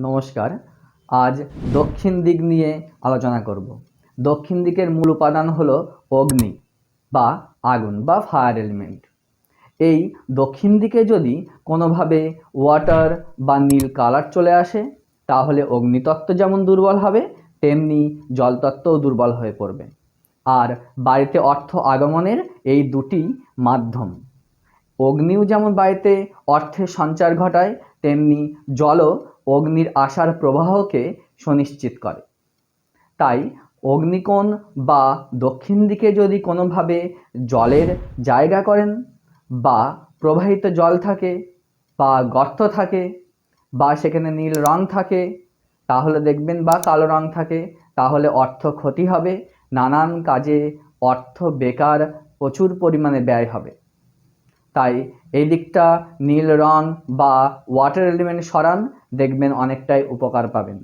নমস্কার। আজ দক্ষিণ দিক নিয়ে আলোচনা করব। দক্ষিণ দিকের মূল উপাদান হলো অগ্নি বা আগুন বা ফায়ার এলিমেন্ট এই দক্ষিণ দিকে যদি কোনোভাবে ওয়াটার বা নীল কালার চলে আসে, তাহলে অগ্নিতত্ত্ব যেমন দুর্বল হবে, তেমনি জলতত্ত্বও দুর্বল হয়ে পড়বে। আর বাড়িতে অর্থ আগমনের এই দুটি মাধ্যম। অগ্নিও যেমন বাড়িতে অর্থের সঞ্চার ঘটায়, তেমনি জলও অগ্নির আসার প্রবাহকে সুনিশ্চিত করে। তাই অগ্নিকোণ বা দক্ষিণ দিকে যদি কোনোভাবে জলের জায়গা করেন বা প্রবাহিত জল থাকে বা গর্ত থাকে বা সেখানে নীল রং থাকে, তাহলে দেখবেন বা কালো রং থাকে, তাহলে অর্থ ক্ষতি হবে, নানান কাজে অর্থ বেকার প্রচুর পরিমাণে ব্যয় হবে। তাই এই দিকটা নীল রং বা ওয়াটার এলিমেন্ট সরান দেখবেন অনেকটাই উপকার পাবেন।